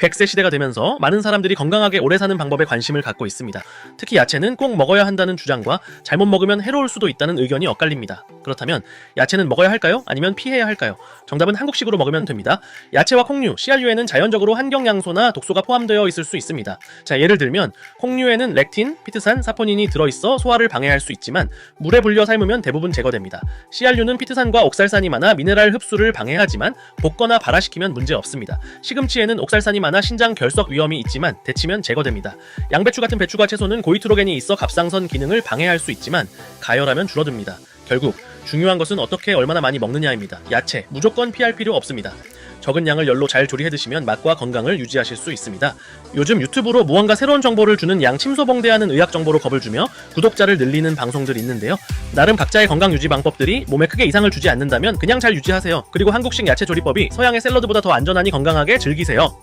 100세 시대가 되면서 많은 사람들이 건강하게 오래 사는 방법에 관심을 갖고 있습니다. 특히 야채는 꼭 먹어야 한다는 주장과 잘못 먹으면 해로울 수도 있다는 의견이 엇갈립니다. 그렇다면 야채는 먹어야 할까요? 아니면 피해야 할까요? 정답은 한국식으로 먹으면 됩니다. 야채와 콩류, 씨알류에는 자연적으로 환경양소나 독소가 포함되어 있을 수 있습니다. 자, 예를 들면 콩류에는 렉틴, 피트산, 사포닌이 들어있어 소화를 방해할 수 있지만 물에 불려 삶으면 대부분 제거됩니다. 씨알류는 피트산과 옥살산이 많아 미네랄 흡수를 방해하지만 볶거나 발화시키면 문제 없습니다. 시금치에는 옥살산이 많아 신장 결석 위험이 있지만 데치면 제거됩니다. 양배추 같은 배추과 채소는 고이트로겐이 있어 갑상선 기능을 방해할 수 있지만 가열하면 줄어듭니다. 결국 중요한 것은 어떻게 얼마나 많이 먹느냐입니다. 야채 무조건 피할 필요 없습니다. 적은 양을 열로 잘 조리해 드시면 맛과 건강을 유지하실 수 있습니다. 요즘 유튜브로 무언가 새로운 정보를 주는 양 침소봉대하는 의학 정보로 겁을 주며 구독자를 늘리는 방송들이 있는데요. 나름 각자의 건강 유지 방법들이 몸에 크게 이상을 주지 않는다면 그냥 잘 유지하세요. 그리고 한국식 야채 조리법이 서양의 샐러드보다 더 안전하니 건강하게 즐기세요.